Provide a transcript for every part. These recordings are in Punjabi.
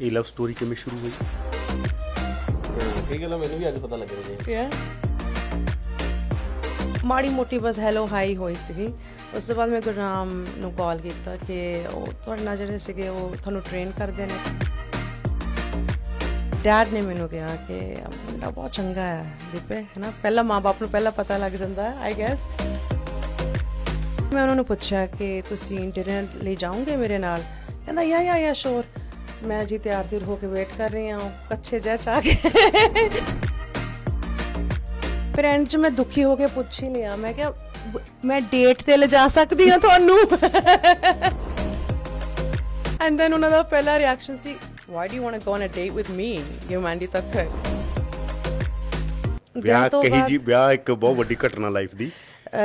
ਇਹ ਲਵ ਸਟੋਰੀ ਕਿਵੇਂ ਸ਼ੁਰੂ ਹੋਈ? ਇਹ ਗੱਲਾਂ ਮੈਨੂੰ ਵੀ ਅੱਜ ਪਤਾ ਲੱਗ ਰਹੀਆਂ ਯਾ ਮਾੜੀ ਮੋਟੀ ਬਸ ਹੈਲੋ ਹਾਈ ਹੋਈ ਸੀਗੀ। ਉਸ ਤੋਂ ਬਾਅਦ ਮੈਂ ਗੁਰਨਾਮ ਨੂੰ ਕਾਲ ਕੀਤਾ ਕਿ ਉਹ ਤੁਹਾਡੇ ਨਾਲ ਜਿਹੜੇ ਸੀਗੇ ਉਹ ਤੁਹਾਨੂੰ ਟ੍ਰੇਨ ਕਰਦੇ ਨੇ। ਡੈਡ ਨੇ ਮੈਨੂੰ ਕਿਹਾ ਕਿ ਮੁੰਡਾ ਬਹੁਤ ਚੰਗਾ ਹੈ ਦੀਪੇ ਹੈ ਨਾ? ਪਹਿਲਾਂ ਮਾਂ-ਬਾਪ ਨੂੰ ਪਹਿਲਾਂ ਪਤਾ ਲੱਗ ਜਾਂਦਾ ਹੈ ਆਈ ਗੈਸ ਮੈਂ ਉਹਨਾਂ ਨੂੰ ਪੁੱਛਿਆ ਕਿ ਤੁਸੀਂ ਡਿਨਰ ਲਈ ਜਾਓਗੇ ਮੇਰੇ ਨਾਲ? ਕਹਿੰਦਾ ਯਾ ਯਾ ਯਾ ਸ਼ੋਰ ਮੈਂ ਜੀ ਤਿਆਰ ਤਿਰ ਹੋ ਕੇ ਵੇਟ ਕਰ ਰਹੀ ਹਾਂ ਕੱਚੇ ਜਿਹਾ ਚਾਹ ਕੇ ਫਿਰ ਐਂਡ 'ਚ ਮੈਂ ਦੁਖੀ ਹੋ ਕੇ ਪੁੱਛ ਹੀ ਲਿਆ ਮੈਂ ਕਿਹਾ "ਵ- ਮੈਂ ਡੇਟ ਤੇ ਲਿਜਾ ਸਕਦੀ ਹਾਂ ਤੁਹਾਨੂੰ? ਐਂਡ ਦੈਨ ਉਹਨਾਂ ਦਾ ਪਹਿਲਾ ਰਿਐਕਸ਼ਨ ਸੀ why do you want to go on a date with me you ਮੰਡੀ ਤੱਕ ਵਿਆਹ ਕਹੀ ਜੀ ਵਿਆਹ ਇੱਕ ਬਹੁਤ ਵੱਡੀ ਘਟਨਾ ਲਾਈਫ ਦੀ।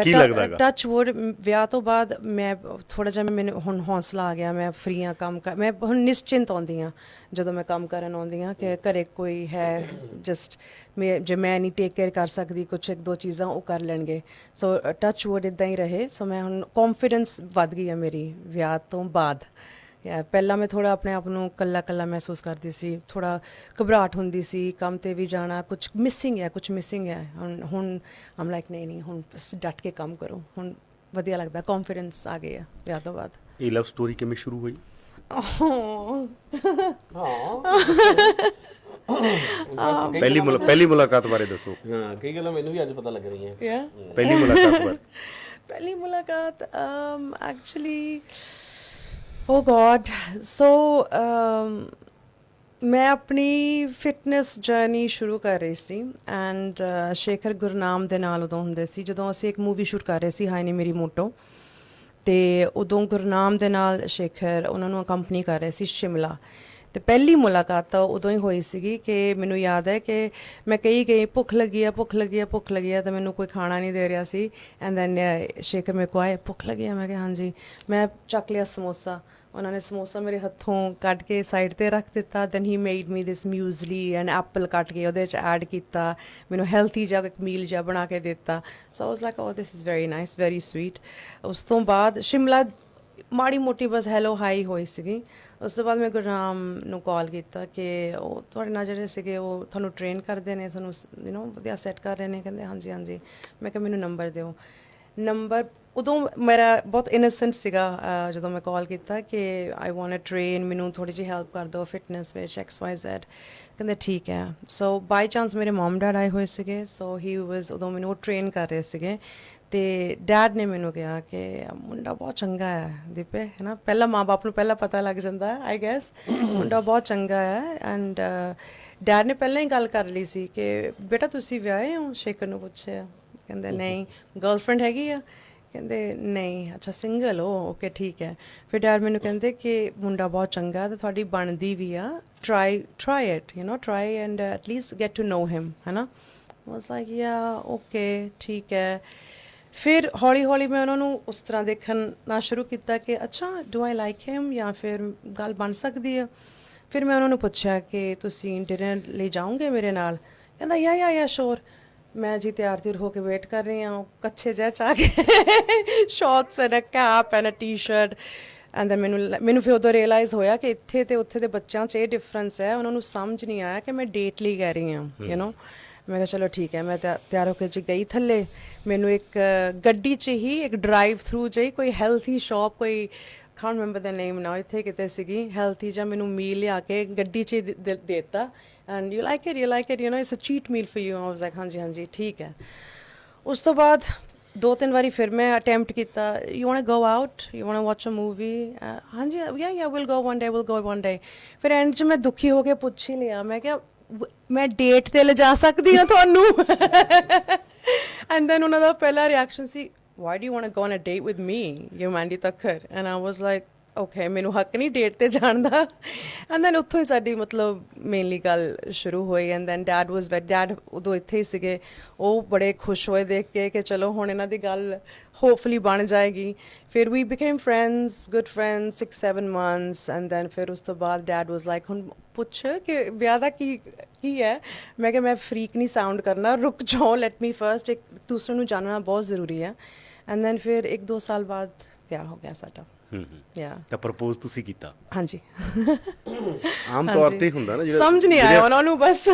ਕੀ ਲੱਗਦਾ ਹੈਗਾ? ਟੱਚ ਵੁੱਡ ਵਿਆਹ ਤੋਂ ਬਾਅਦ ਮੈਂ ਥੋੜਾ ਜਿਹਾ ਮੈਨੂੰ ਹੁਣ ਹੌਸਲਾ ਆ ਗਿਆ ਮੈਂ ਫ੍ਰੀ ਆ ਕੰਮ ਕਰ ਮੈਂ ਹੁਣ ਨਿਸ਼ਚਿੰਤ ਆਉਂਦੀ ਆ ਜਦੋਂ ਮੈਂ ਕੰਮ ਕਰਨ ਆਉਂਦੀ ਆ ਕਿ ਘਰੇ ਕੋਈ ਹੈ ਜਸਟ ਮੈਂ ਜੇ ਮੈਂ ਨਹੀਂ ਟੇਕ ਕੇਅਰ ਕਰ ਸਕਦੀ ਕੁਝ ਇੱਕ ਦੋ ਚੀਜ਼ਾਂ ਉਹ ਕਰ ਲੈਣਗੇ। ਸੋ ਟੱਚ ਵੁੱਡ ਇਦਾਂ ਹੀ ਰਹੇ ਸੋ ਮੈਂ ਹੁਣ ਕੌਨਫੀਡੈਂਸ ਵੱਧ ਗਈ ਆ ਮੇਰੀ ਵਿਆਹ ਤੋਂ ਬਾਅਦ। ਪਹਿਲਾਂ ਮੈਂ ਥੋੜਾ ਆਪਣੇ ਆਪ ਨੂੰ ਕੱਲਾ ਕੱਲਾ ਮਹਿਸੂਸ ਕਰਦੀ ਸੀ ਥੋੜਾ ਘਬਰਾਹਟ ਹੁੰਦੀ ਸੀ ਕੰਮ ਤੇ ਵੀ ਜਾਣਾ ਕੁਝ ਮਿਸਿੰਗ ਹੈ ਕੁਝ ਮਿਸਿੰਗ ਹੈ। ਹੁਣ ਹੁਣ ਆਮ ਲਾਈਕ ਨਹੀਂ ਨਹੀਂ ਹੁਣ ਬਸ ਡਟ ਕੇ ਕੰਮ ਕਰੋ। ਹੁਣ ਵਧੀਆ ਲੱਗਦਾ ਕੌਨਫੀਡੈਂਸ ਆ ਗਿਆ ਵਿਆਹ ਤੋਂ ਬਾਅਦ। ਇਹ ਲਵ ਸਟੋਰੀ ਕਿਵੇਂ ਸ਼ੁਰੂ ਹੋਈ? ਪਹਿਲੀ ਮੁਲਾ- ਪਹਿਲੀ ਮੁਲਾਕਾਤ ਬਾਰੇ ਦੱਸੋ। ਹਾਂ ਕਈ ਗੱਲਾਂ ਮੈਨੂੰ ਵੀ ਅੱਜ ਪਤਾ ਲੱਗ ਰਹੀਆਂ। ਪਹਿਲੀ ਮੁਲਾਕਾਤ ਬਾਰੇ। ਪਹਿਲੀ ਮੁਲਾਕਾਤ um ਓ oh ਸੋ ਮੈਂ ਆਪਣੀ ਫਿਟਨੈਸ ਜਰਨੀ ਸ਼ੁਰੂ ਕਰ ਰਹੀ ਸੀ ਐਂਡ ਸ਼ੇਖਰ ਗੁਰਨਾਮ ਦੇ ਨਾਲ ਉਦੋਂ ਹੁੰਦੇ ਸੀ ਜਦੋਂ ਅਸੀਂ ਇੱਕ ਮੂਵੀ ਸ਼ੂਟ ਕਰ ਰਹੇ ਸੀ ਹਾਈ ਨੇ ਮੇਰੀ ਮੋਟੋ ਤੇ ਉਦੋਂ ਗੁਰਨਾਮ ਦੇ ਨਾਲ ਸ਼ੇਖਰ ਉਹਨਾਂ ਨੂੰ ਕੰਪਨੀ ਕਰ ਰਹੇ ਸੀ ਸ਼ਿਮਲਾ ਤੇ ਪਹਿਲੀ ਮੁਲਾਕਾਤ ਤਾਂ ਉਦੋਂ ਹੀ ਹੋਈ ਸੀਗੀ ਕਿ ਮੈਨੂੰ ਯਾਦ ਹੈ ਕਿ ਮੈਂ ਕਹੀ ਗਈ ਭੁੱਖ ਲੱਗੀ ਆ ਭੁੱਖ ਲੱਗੀ ਆ ਭੁੱਖ ਲੱਗੀ ਆ ਤਾਂ ਮੈਨੂੰ ਕੋਈ ਖਾਣਾ ਨਹੀਂ ਦੇ ਰਿਹਾ ਸੀ ਐਂਡ ਦੈਨ ਸ਼ੇਖਰ ਮੇਰੇ ਕੋ ਆਏ ਭੁੱਖ ਲੱਗੀ ਆ ਮੈਂ ਕਿਹਾ ਹਾਂਜੀ ਮੈਂ ਚੱਕ ਲਿਆ ਸਮੋਸਾ ਉਹਨਾਂ ਨੇ ਸਮੋਸਾ ਮੇਰੇ ਹੱਥੋਂ ਕੱਢ ਕੇ ਸਾਈਡ ਤੇ ਰੱਖ ਦਿੱਤਾ then he made me this muesli and apple ਕੱਟ ਕੇ ਉਹਦੇ 'ਚ ਐਡ ਕੀਤਾ, ਮੈਨੂੰ ਹੈਲਥੀ ਜਿਹਾ ਇੱਕ ਮੀਲ ਜਿਹਾ ਬਣਾ ਕੇ ਦਿੱਤਾ। So I was like oh this is very nice very sweet ਉਸ ਤੋਂ ਬਾਅਦ ਸ਼ਿਮਲਾ ਮਾੜੀ ਮੋਟੀ ਬਸ ਹੈਲੋ ਹਾਈ ਹੋਈ ਸੀਗੀ। ਉਸ ਤੋਂ ਬਾਅਦ ਮੈਂ ਗੁਰਨਾਮ ਨੂੰ ਕਾਲ ਕੀਤਾ ਕਿ ਉਹ ਤੁਹਾਡੇ ਨਾਲ ਜਿਹੜੇ ਸੀਗੇ ਉਹ ਤੁਹਾਨੂੰ ਟ੍ਰੇਨ ਕਰਦੇ ਨੇ, ਤੁਹਾਨੂੰ ਯੂ نو ਵਧੀਆ ਸੈੱਟ ਕਰ ਰਹੇ ਨੇ। ਕਹਿੰਦੇ, ਹਾਂਜੀ ਹਾਂਜੀ। ਮੈਂ ਕਿਹਾ, ਮੈਨੂੰ ਨੰਬਰ ਦਿਓ। ਨੰਬਰ ਉਦੋਂ ਮੇਰਾ ਬਹੁਤ ਇਨੋਸੈਂਟ ਸੀਗਾ ਜਦੋਂ ਮੈਂ ਕਾਲ ਕੀਤਾ ਕਿ ਆਈ ਵਾਂਟ ਟੂ ਟ੍ਰੇਨ ਮੈਨੂੰ ਥੋੜੀ ਜਿਹੀ ਹੈਲਪ ਕਰ ਦਿਓ ਫਿਟਨੈਸ ਵਿੱਚ ਐਕਸ ਵਾਈ ਜ਼ੈਡ ਕਹਿੰਦੇ ਠੀਕ ਹੈ। ਸੋ ਬਾਈ ਚਾਂਸ ਮੇਰੇ ਮਮ ਡੈਡ ਆਏ ਹੋਏ ਸੀਗੇ। ਸੋ ਹੀ ਵਾਸ ਉਦੋਂ ਮੈਨੂੰ ਟ੍ਰੇਨ ਕਰ ਰਹੇ ਸੀਗੇ। ਤੇ ਡੈਡ ਨੇ ਮੈਨੂੰ ਕਿਹਾ ਕਿ ਮੁੰਡਾ ਬਹੁਤ ਚੰਗਾ ਹੈ ਦੀਪੇ ਹੈ ਨਾ? ਪਹਿਲਾਂ ਮਾਂ-ਬਾਪ ਨੂੰ ਪਹਿਲਾਂ ਪਤਾ ਲੱਗ ਜਾਂਦਾ ਹੈ ਆਈ ਗੈਸ ਮੁੰਡਾ ਬਹੁਤ ਚੰਗਾ ਹੈ ਐਂਡ ਡੈਡ ਨੇ ਪਹਿਲਾਂ ਹੀ ਗੱਲ ਕਰ ਲਈ ਸੀ ਕਿ ਬੇਟਾ ਤੁਸੀਂ ਵਿਆਹੇ ਹੋ? ਸ਼ੇਖਰ ਨੂੰ ਪੁੱਛਿਆ। ਕਹਿੰਦੇ ਨਹੀਂ ਗਰਲਫ੍ਰੈਂਡ ਹੈਗੀ ਆ। ਕਹਿੰਦੇ, ਨਹੀਂ, ਅੱਛਾ ਸਿੰਗਲ ਹੋ ਓਕੇ ਠੀਕ ਹੈ। ਫਿਰ ਡੈਡ ਮੈਨੂੰ ਕਹਿੰਦੇ ਕਿ ਮੁੰਡਾ ਬਹੁਤ ਚੰਗਾ, ਤੇ ਤੁਹਾਡੀ ਬਣਦੀ ਵੀ ਆ। Try try it you know try and at least get to know him ਹੈ ਨਾ ਵਾਸ ਲਾਈਕ ਯਾ ਓਕੇ ਠੀਕ ਹੈ। ਫਿਰ ਹੌਲੀ ਹੌਲੀ ਮੈਂ ਉਹਨਾਂ ਨੂੰ ਉਸ ਤਰ੍ਹਾਂ ਦੇਖਣਾ ਸ਼ੁਰੂ ਕੀਤਾ ਕਿ, ਅੱਛਾ ਡੂ ਆਈ ਲਾਈਕ ਹਿਮ ਜਾਂ ਫਿਰ ਗੱਲ ਬਣ ਸਕਦੀ ਹੈ ਫਿਰ ਮੈਂ ਉਹਨਾਂ ਨੂੰ ਪੁੱਛਿਆ ਕਿ, ਤੁਸੀਂ ਡਿਨਰ ਲਈ ਜਾਓਗੇ ਮੇਰੇ ਨਾਲ? ਕਹਿੰਦਾ ਯਾ ਯਾ ਯਾ ਸ਼ੋਰ ਮੈਂ ਜੀ ਤਿਆਰ ਤਿਰ ਹੋ ਕੇ ਵੇਟ ਕਰ ਰਹੀ ਹਾਂ ਕੱਚੇ ਜਿਹਾ ਚਾਹ ਕੇ shorts and a cap and a T-shirt and then ਮੈਨੂੰ ਲ- ਮੈਨੂੰ ਫਿਰ ਉਦੋਂ ਰਿਅਲਾਈਜ਼ ਹੋਇਆ ਕਿ ਇੱਥੇ ਤੇ ਉੱਥੇ ਦੇ ਬੱਚਿਆਂ 'ਚ ਇਹ ਡਿਫਰੈਂਸ ਹੈ, ਉਹਨਾਂ ਨੂੰ ਸਮਝ ਨਹੀਂ ਆਇਆ ਕਿ ਮੈਂ ਡੇਟ ਲਈ ਕਹਿ ਰਹੀ ਹਾਂ ਯੂ نو ਮੈਂ ਕਿਹਾ ਚਲੋ ਠੀਕ ਹੈ, ਮੈਂ ਤਿਆ- ਤਿਆਰ ਹੋ ਕੇ ਜੀ ਗਈ ਥੱਲੇ, ਮੈਨੂੰ ਇੱਕ ਗੱਡੀ 'ਚ ਹੀ, ਇੱਕ ਡਰਾਈਵ ਥਰੂ 'ਚ ਹੀ ਕੋਈ ਹੈਲਥੀ ਸ਼ਾਪ ਕੋਈ can't remember the name now, ਇੱਥੇ ਕਿਤੇ ਸੀਗੀ ਹੈਲਥੀ ਜਾਂ ਮੈਨੂੰ ਮੀਲ ਲਿਆ ਕੇ ਗੱਡੀ 'ਚ ਦਿੱਤਾ। And you like it you like it you know it's a cheat meal for you I was like ਹਾਂਜੀ ਹਾਂਜੀ, ਠੀਕ ਹੈ। ਉਸ ਤੋਂ ਬਾਅਦ ਦੋ ਤਿੰਨ ਵਾਰੀ ਫਿਰ ਮੈਂ ਅਟੈਂਪਟ ਕੀਤਾ you want go out you want watch a movie ਹਾਂਜੀ ya ya will go one day will go one day ਫਿਰ ਐਂਡ 'ਚ ਮੈਂ ਦੁਖੀ ਹੋ ਕੇ ਪੁੱਛ ਹੀ ਲਿਆ। ਮੈਂ ਕਿਹਾ ਮੈਂ ਡੇਟ ਤੇ ਲਿਜਾ ਸਕਦੀ ਹਾਂ ਤੁਹਾਨੂੰ? ਐਂਡ ਦੈਨ ਉਹਨਾਂ ਦਾ ਪਹਿਲਾ ਰਿਐਕਸ਼ਨ ਸੀ why do you want to go on a date with me? ਯੂਮੈਂਡੀ ਤੱਕਰ and I was like okay ਮੈਨੂੰ ਹੱਕ ਨਹੀਂ ਡੇਟ ਤੇ ਜਾਣ ਦਾ ਐਂਡ ਦੈਨ ਉੱਥੋਂ ਹੀ ਸਾਡੀ ਮਤਲਬ ਮੇਨਲੀ ਗੱਲ ਸ਼ੁਰੂ ਹੋਈ and then dad was wait dad ਉਦੋਂ ਇੱਥੇ ਹੀ ਸੀਗੇ ਉਹ ਬੜੇ ਖੁਸ਼ ਹੋਏ ਦੇਖ ਕੇ ਕਿ ਚਲੋ ਹੁਣ ਇਹਨਾਂ ਦੀ ਗੱਲ ਹੋਪਫੁਲੀ ਬਣ ਜਾਏਗੀ ਫਿਰ ਵੀ became friends good friends 6 7 months and then ਫਿਰ ਉਸ ਤੋਂ ਬਾਅਦ ਡੈਡ ਵਾਸ ਲਾਈਕ ਹੁਣ ਪੁੱਛ ਕਿ ਵਿਆਹ ਦਾ ਕੀ ਕੀ ਹੈ ਮੈਂ ਕਿ ਮੈਂ ਫਰੀਕ ਨਹੀਂ ਸਾਊਂਡ ਕਰਨਾ ਰੁਕ ਜਾਓ ਲੈਟ ਮੀ ਫਰਸਟ ਇੱਕ ਦੂਸਰੇ ਨੂੰ ਜਾਣਨਾ ਬਹੁਤ ਜ਼ਰੂਰੀ ਹੈ ਐਂਡ ਦੈਨ ਫਿਰ ਇੱਕ ਦੋ ਸਾਲ ਬਾਅਦ ਵਿਆਹ ਹੋ ਗਿਆ ਸਾਡਾ ਹੂੰ ਯਾ ਤਾਂ ਪ੍ਰਪੋਜ਼ ਤੁਸੀਂ ਕੀਤਾ ਹਾਂਜੀ ਆਮ ਤੌਰ ਤੇ ਹੁੰਦਾ ਨਾ ਸਮਝ ਨਹੀਂ ਆਇਆ ਉਹਨਾਂ ਨੂੰ ਬਸ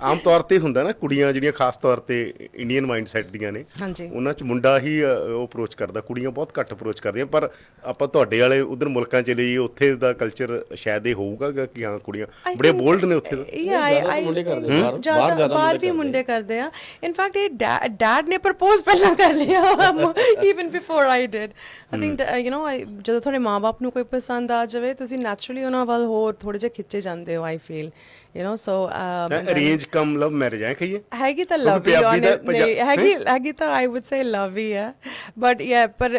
ਆਮ ਤੌਰ ਤੇ ਹੁੰਦਾ ਨਾ ਕੁੜੀਆਂ ਜਿਹੜੀਆਂ ਖਾਸ ਤੌਰ ਤੇ ਇੰਡੀਅਨ ਮਾਈਂਡਸੈਟ ਦੀਆਂ ਨੇ ਹਾਂਜੀ ਉਹਨਾਂ ਚ ਮੁੰਡਾ ਹੀ ਅ, ਉਹ ਅਪਰੋਚ ਕਰਦਾ ਕੁੜੀਆਂ ਬਹੁਤ ਘੱਟ ਅਪਰੋਚ ਕਰਦੀਆਂ ਪਰ ਆਪਾਂ ਤੁਹਾਡੇ ਵਾਲੇ ਉਧਰ ਮੁਲਕਾਂ ਚ ਲਈ ਉੱਥੇ ਦਾ ਕਲਚਰ ਸ਼ਾਇਦ ਇਹ ਹੋਊਗਾ ਗਾ ਕਿ ਹਾਂ ਕੁੜੀਆਂ I ਬੜੇ think- ਬੋਲਡ ਨੇ ਉੱਥੇ ਦਾ Yeah, I, ਜ਼ਿਆਦਾ ਤਾਂ I, ਮੁੰਡੇ ਕਰਦੇ ਆ, ਬਾਹਰ- ਬਾਹਰ ਜ਼ਿਆਦਾ ਜ਼ਿਆਦਾ ਬਾਹਰ ਮੁੰਡੇ ਵੀ ਕਰਦੇ ਮੁੰਡੇ ਕਰਦੇ ਆ ਇਨਫੈਕਟ ਇਹ ਡੈਡ ਨੇ ਪ੍ਰਪੋਜ਼ ਪਹਿਲਾਂ ਕਰ ਲਿਆ even before I did I think you know ਜਦੋਂ ਤੁਹਾਡੇ ਮਾਪੇ ਨੂੰ ਕੋਈ ਪਸੰਦ ਆ ਜਾਵੇ ਤੁਸੀਂ ਨੈਚੁਰਲੀ ਉਹਨਾਂ ਵੱਲ ਹੋਰ ਥੋੜੇ ਜਿਹਾ ਖਿੱਚੇ ਜਾਂਦੇ ਹੋ I feel you know so arrange come love marriage ਹੈ ਕਹੀਏ ਹੈਗੀ ਤਾਂ ਲਵ ਹੀ ਦਾ- ਨਹੀਂ ਹੈਗੀ ਹੈਗੀ ਤਾਂ ਆਈ ਊਡ ਸੇ ਲਵ ਹੀ ਹੈ ਬਟ ਯਾ ਪਰ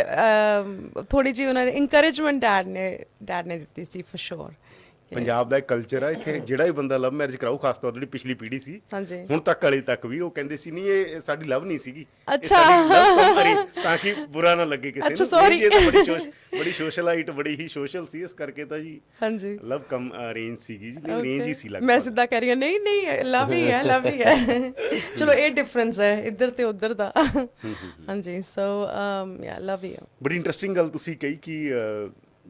ਥੋੜੀ ਜਿਹੀ ਉਹਨਾਂ ਨੇ ਇਨਕਰੇਜਮੈਂਟ ਡੈਡ ਨੇ ਡੈਡ ਨੇ ਦਿੱਤੀ ਸੀ ਫॉर ਸ਼ੋਰ ਪੰਜਾਬ ਦਾ ਇੱਕ ਕਲਚਰ ਆ ਇੱਥੇ ਜਿਹੜਾ ਹੀ ਬੰਦਾ ਲਵ ਮੈਰਿਜ ਕਰਾਊ ਖਾਸ ਤੌਰ ਤੇ ਜਿਹੜੀ ਪਿਛਲੀ ਪੀੜ੍ਹੀ ਸੀ ਹਾਂਜੀ। ਹੁਣ ਤੱਕ ਵਾਲੀ ਤੱਕ ਵੀ ਉਹ ਕਹਿੰਦੇ ਸੀ ਨਹੀਂ ਇਹ ਇਹ ਸਾਡੀ ਲਵ ਨਹੀਂ ਸੀਗੀ। ਇਹ ਅੱਛਾ। ਸਾਡੀ love ਤਾਂ ਕਿ ਬੁਰਾ ਨਾ ਲੱਗੇ ਕਿਸੇ ਅੱਛਾ, sorry। ਇਹ ਤਾਂ ਬੜੀ ਸੋਸ਼ ਬੜੀ ਸੋਸ਼ਲਾਈਟ ਬੜੀ ਹੀ ਸੋਸ਼ਲ ਸੀ ਇਸ ਕਰਕੇ ਤਾਂ ਜੀ ਹਾਂਜੀ। ਲਵ ਕਮ ਅਰੇਂਜ ਸੀਗੀ ਜੀ। ਨਹੀਂ ਅਰੇਂਜ ਹੀ ਸੀ. ਲੱਗਦਾ ਮੈਂ ਸਿੱਧਾ ਕਹਿ ਰਹੀ ਹਾਂ ਨਹੀਂ ਨਹੀਂ ਲਵ ਹੀ ਹੈ ਲਵ ਹੀ ਹੈ। ਚਲੋ ਇਹ ਡਿਫਰੈਂਸ ਹੈ ਇੱਧਰ ਤੇ ਉੱਧਰ ਦਾ। ਹਾਂਜੀ ਸੋ ਯਾ ਲਵ ਹੀ ਹੈ। ਬੜੀ ਇੰਟਰਸਟਿੰਗ ਗੱਲ ਤੁਸੀਂ ਕਹੀ ਕਿ ਅਹ,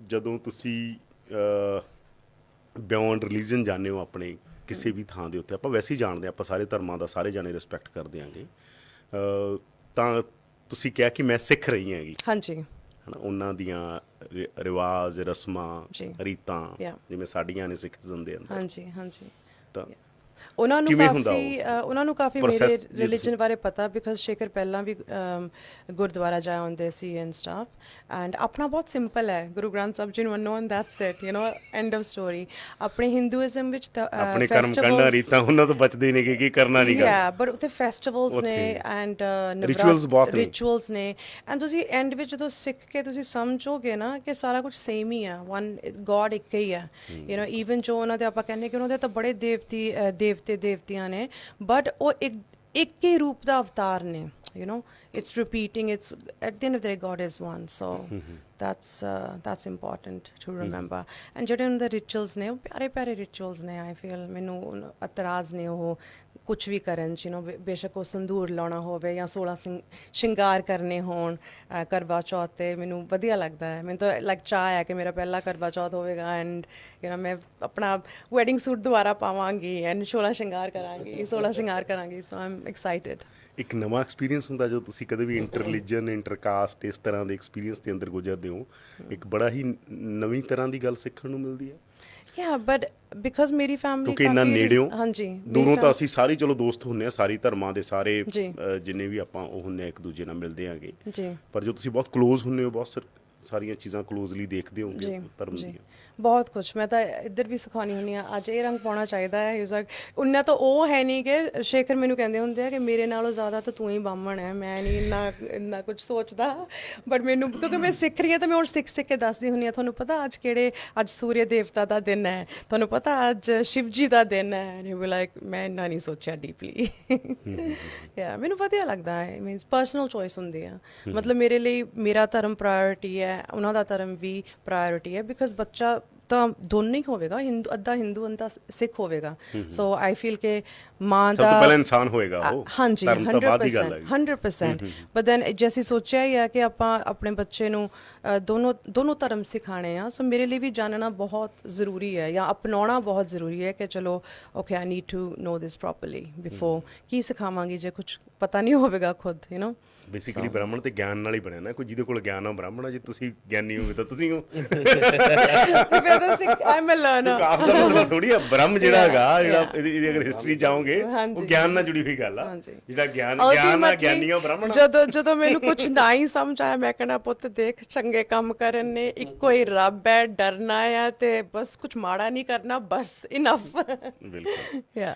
ਜਦੋਂ ਤੁਸੀਂ ਬਿਯੋਂਡ ਰਿਲੀਜੀਅਨ ਜਾਣਦੇ ਹੋ ਆਪਣੇ ਕਿਸੇ ਵੀ ਥਾਂ ਦੇ ਉੱਤੇ। ਆਪਾਂ ਵੈਸੇ ਹੀ ਜਾਣਦੇ ਆਪਾਂ ਸਾਰੇ ਧਰਮਾਂ ਦਾ ਸਾਰੇ ਜਾਣੇ ਰਿਸਪੈਕਟ ਕਰਦੇ ਆਂਗੇ। ਤਾਂ ਤੁਸੀਂ ਕਿਹਾ ਕਿ ਮੈਂ ਸਿੱਖ ਰਹੀ ਹੈਗੀ। ਹਾਂਜੀ। ਹਨਾ ਉਹਨਾਂ ਦੀਆਂ ਰਿਵਾਜ ਰਸਮਾਂ। ਰੀਤਾਂ. ਜਿਵੇਂ ਸਾਡੀਆਂ ਨੇ ਸਿੱਖਜ਼ਮ ਦੇ ਅੰਦਰ। ਹਾਂਜੀ ਹਾਂਜੀ। ਤਾਂ ਉਹਨਾਂ ਨੂੰ ਕਿਵੇਂ ਹੁੰਦਾ ਕਾਫੀ ਉਹ? ਅ, ਉਹਨਾਂ ਨੂੰ ਕਾਫੀ Process ਮੇਰੇ ਜੇ ਤੁਸੀਂ- ਰਿਲੀਜਨ ਬਾਰੇ ਪਤਾ ਬਿਕਾਜ਼ ਸ਼ੇਖਰ ਪਹਿਲਾਂ ਵੀ ਅਮ, ਗੁਰਦੁਆਰਾ ਜਾਇਆ ਹੁੰਦੇ ਸੀ ਐਂਡ ਸਟਾਫ ਐਂਡ ਆਪਣਾ ਬਹੁਤ ਸਿੰਪਲ ਹੈ ਗੁਰੂ ਗ੍ਰੰਥ ਸਾਹਿਬ ਜੀ ਨੂੰ ਮੰਨੋ and that's it you know end of story ਆਪਣੇ ਹਿੰਦੂਇਜ਼ਮ ਵਿੱਚ ਤਾਂ ਅ, ਆਪਣੇ ਕਰਮ ਕੰਡਾ festivals- ਰੀਤਾਂ ਉਹਨਾਂ ਤੋਂ ਬਚਦੇ ਨੇ ਕਿ ਕੀ ਕਰਨਾ ਨਹੀਂ ਗਾ। ਯਾ ਬਟ ਉੱਥੇ ਫੈਸਟੀਵਲਸ ਨੇ ਐਂਡ Rituals ਬਹੁਤ ਨੇ। ਰਿਚੁਅਲਸ ਨੇ। ਐਂਡ ਤੁਸੀਂ ਐਂਡ ਵਿੱਚ ਜਦੋਂ ਸਿੱਖ ਕੇ ਤੁਸੀਂ ਸਮਝੋਗੇ ਨਾ ਕਿ ਸਾਰਾ ਕੁਝ ਸੇਮ ਹੀ ਆ ਵਨ ਗੋਡ ਇੱਕ ਹੀ ਆ। ਯੂ نو ਈਵਨ ਜੋ ਉਹਨਾਂ ਦੇ ਆਪਾਂ ਕਹਿੰਦੇ ਕਿ ਉਹਨਾਂ ਦੇ ਤਾਂ ਬੜੇ ਦੇਵਤੀ ਅ, ਦੇਵਤੇ ਦੇਵਤੀਆਂ ਨੇ ਬਟ ਉਹ ਇੱਕ ਇੱਕ ਹੀ ਰੂਪ ਦਾ ਅਵਤਾਰ ਨੇ you know it's repeating. It's at the end of the day, God is one. So mm-hmm. that's uh, that's important to mm-hmm. remember. And ਜਿਹੜੇ ਉਹਨਾਂ rituals ਨੇ ਉਹ ਪਿਆਰੇ rituals ਨੇ I feel ਮੈਨੂੰ ਅਤਰਾਜ਼ ਨੇ ਉਹ ਕੁਝ ਵੀ ਕਰਨ ਜਿਹਨੋਂ ਬੇਸ਼ੱਕ ਉਹ ਸੰਦੂਰ ਲਾਉਣਾ ਹੋਵੇ ਜਾਂ 16 ਸਿੰਘ ਸ਼ਿੰਗਾਰ ਕਰਨੇ ਹੋਣ ਕਰਵਾ ਚੌਥ ਤੇ ਮੈਨੂੰ ਵਧੀਆ ਲੱਗਦਾ ਹੈ ਮੈਨੂੰ ਤਾਂ ਲਾਈਕ ਚਾਹ ਹੈ ਕਿ ਮੇਰਾ ਪਹਿਲਾ ਕਰਵਾ ਚੌਥ ਹੋਵੇਗਾ ਐਂਡ ਯੂ نو ਮੈਂ ਆਪਣਾ ਵੈਡਿੰਗ ਸੂਟ ਦੁਬਾਰਾ ਪਾਵਾਂਗੀ ਐਂਡ 16 ਸ਼ਿੰਗਾਰ ਕਰਾਂਗੀ 16 ਸ਼ਿੰਗਾਰ ਕਰਾਂਗੀ ਸੋ ਆਮ ਐਕਸਾਈਟਿਡ ਇੱਕ ਨਵਾਂ ਐਕਸਪੀਰੀਅੰਸ ਹੁੰਦਾ ਜਦੋਂ ਕਦੇ ਵੀ ਇੰਟਰ ਰਿਲੀਜਨ ਇੰਟਰ ਕਾਸਟ ਇਸ ਤਰ੍ਹਾਂ ਦੇ ਐਕਸਪੀਰੀਅੰਸ ਦੇ ਅੰਦਰ ਗੁਜ਼ਰਦੇ ਹੋ ਇੱਕ ਬੜਾ ਹੀ ਨਵੀਂ ਤਰ੍ਹਾਂ ਦੀ ਗੱਲ ਸਿੱਖਣ ਨੂੰ ਮਿਲਦੀ ਹੈ। ਯਾ ਬਟ ਬਿਕਾਜ਼ ਮੇਰੀ ਫੈਮਿਲੀ ਕਿਉਂਕਿ ਇੰਨਾ ਨੇੜਿਓਂ ਹਾਂਜੀ ਦੂਰੋਂ ਤਾਂ ਅਸੀਂ ਸਾਰੇ ਚਲੋ ਦੋਸਤ ਹੁੰਨੇ ਆ ਸਾਰੀ ਧਰਮਾਂ ਦੇ ਸਾਰੇ ਜਿੰਨੇ ਵੀ ਆਪਾਂ ਉਹ ਹੁੰਨੇ ਆ ਇੱਕ ਦੂਜੇ ਨਾਲ ਮਿਲਦੇ ਆਂਗੇ ਜੀ। ਪਰ ਜੋ ਤੁਸੀਂ ਬਹੁਤ ক্লোਜ਼ ਹੁੰਨੇ ਹੋ ਬਹੁਤ ਸਾਰੀਆਂ ਚੀਜ਼ਾਂ ক্লোਜ਼ਲੀ ਦੇਖਦੇ ਹੋਗੇ ਧਰਮ ਦੀਆਂ। ਬਹੁਤ ਕੁਝ ਮੈਂ ਤਾਂ ਇੱਧਰ ਵੀ ਸਿਖਾਉਣੀ ਹੁੰਦੀ ਆ ਅੱਜ ਇਹ ਰੰਗ ਪਾਉਣਾ ਚਾਹੀਦਾ ਹੈ like ਉਹਨਾਂ ਤਾਂ ਉਹ ਹੈ ਨਹੀਂ ਕਿ ਸ਼ੇਖਰ ਮੈਨੂੰ ਕਹਿੰਦੇ ਹੁੰਦੇ ਆ ਕਿ ਮੇਰੇ ਨਾਲੋਂ ਜ਼ਿਆਦਾ ਤਾਂ ਤੂੰ ਹੀ ਬਾਹਮਣ ਹੈ। ਮੈਂ ਨਹੀਂ ਇੰਨਾ ਇੰਨਾ ਕੁਝ ਸੋਚਦਾ। ਬਟ ਮੈਨੂੰ ਕਿਉਂਕਿ ਮੈਂ ਸਿੱਖ ਰਹੀ ਹਾਂ ਤਾਂ ਮੈਂ ਹੋਰ ਸਿੱਖ ਸਿੱਖ ਕੇ ਦੱਸਦੀ ਹੁੰਦੀ ਆ ਤੁਹਾਨੂੰ ਪਤਾ ਅੱਜ ਕਿਹੜੇ ਅੱਜ ਸੂਰਯ ਦੇਵਤਾ ਦਾ ਦਿਨ ਹੈ। ਤੁਹਾਨੂੰ ਪਤਾ ਅੱਜ ਸ਼ਿਵ ਜੀ ਦਾ ਦਿਨ ਹੈ। ਐਂਡ ਯੂ ਲਾਈਕ ਮੈਂ ਇੰਨਾ ਨਹੀਂ ਸੋਚਿਆ ਡੀਪਲੀ ਯਾ ਮੈਨੂੰ ਵਧੀਆ ਲੱਗਦਾ ਹੈ। ਮੀਨਸ ਪਰਸਨਲ ਚੋਇਸ ਹੁੰਦੀ ਆ। ਮਤਲਬ ਮੇਰੇ ਲਈ ਮੇਰਾ ਧਰਮ ਪ੍ਰਾਇੋਰਟੀ ਹੈ। ਉਹਨਾਂ ਦਾ ਧਰਮ ਵੀ ਪ੍ਰਾਇੋਰਟੀ ਹੈ ਬਿਕਾਜ਼ ਬੱਚਾ ਤਾਂ ਦੋਨੋਂ ਹੀ ਹੋਵੇਗਾ ਹਿੰਦੂ ਅੱਧਾ ਹਿੰਦੂ ਅੱਧਾ ਸਿੱਖ ਹੋਵੇਗਾ। ਸੋ ਆਈ ਫੀਲ ਕਿ ਮਾਂ ਸਭ ਦਾ ਤੋਂ ਪਹਿਲਾਂ ਇਨਸਾਨ ਹੋਏਗਾ ਉਹ। ਹਾਂਜੀ ਧਰਮ ਤਾਂ ਬਾਅਦ ਦੀ ਗੱਲ ਹੈ। 100% 100% ਬਟ ਦੈਨ ਜੈਸੀ ਸੋਚਿਆ ਹੀ ਹੈ ਕਿ ਆਪਾਂ ਆਪਣੇ ਬੱਚੇ ਨੂੰ ਦੋਨੋਂ ਦੋਨੋਂ ਧਰਮ ਸਿਖਾਣੇ ਆ ਸੋ ਮੇਰੇ ਲਈ ਵੀ ਜਾਣਨਾ ਬਹੁਤ ਜ਼ਰੂਰੀ ਹੈ ਜਾਂ ਅਪਣਾਉਣਾ ਬਹੁਤ ਜ਼ਰੂਰੀ ਹੈ ਕਿ ਚਲੋ okay I need to know this properly before ਕੀ ਸਿਖਾਵਾਂਗੀ ਜੇ ਕੁਝ ਪਤਾ ਨਹੀਂ ਹੋਵੇਗਾ ਖੁਦ ਯੂ نو ਬੇਸਿਕਲੀ ਬ੍ਰਾਹਮਣ ਤੇ ਗਿਆਨ ਨਾਲ ਹੀ ਬਣਿਆ ਨਾ ਕੋਈ ਜਿਹਦੇ ਕੋਲ ਗਿਆਨ ਆ ਬ੍ਰਾਹਮਣ ਆ ਜੇ ਤੁਸੀਂ ਗਿਆਨੀ ਹੋਵੇ ਤਾਂ ਤੁਸੀਂ ਹੋ। ਆਮ ਅ ਲਰਨਰ ਕਾਸ ਦਾ ਮਸਲਾ ਥੋੜੀ ਆ ਬ੍ਰਹਮ ਜਿਹੜਾ ਹੈਗਾ ਜਿਹੜਾ. ਇਹਦੀ ਅਗਰ ਹਿਸਟਰੀ ਜਾਓਗੇ ਉਹ। ਗਿਆਨ ਨਾਲ ਜੁੜੀ ਹੋਈ ਗੱਲ ਆ। ਜਿਹੜਾ ਗਿਆਨ ਗਿਆਨ ਆ ਆ ਬ੍ਰਾਹਮਣ ਆ। ਜਦੋਂ ਜਦੋਂ ਮੈਨੂੰ ਕੁਝ ਨਾ ਹੀ ਸਮਝ ਆਇਆ ਮੈਂ ਕਹਿੰਦਾ ਪੁੱਤ ਦੇਖ ਚੰਗੇ ਕੰਮ ਕਰਨ ਨੇ ਇੱਕੋ ਹੀ ਰੱਬ ਹੈ ਡਰਨਾ ਹੈ ਤੇ ਬਸ ਕੁਝ ਮਾੜਾ ਨਹੀਂ ਕਰਨਾ ਬਸ ਇਨਫ ਬਿਲਕੁਲ। ਯਾ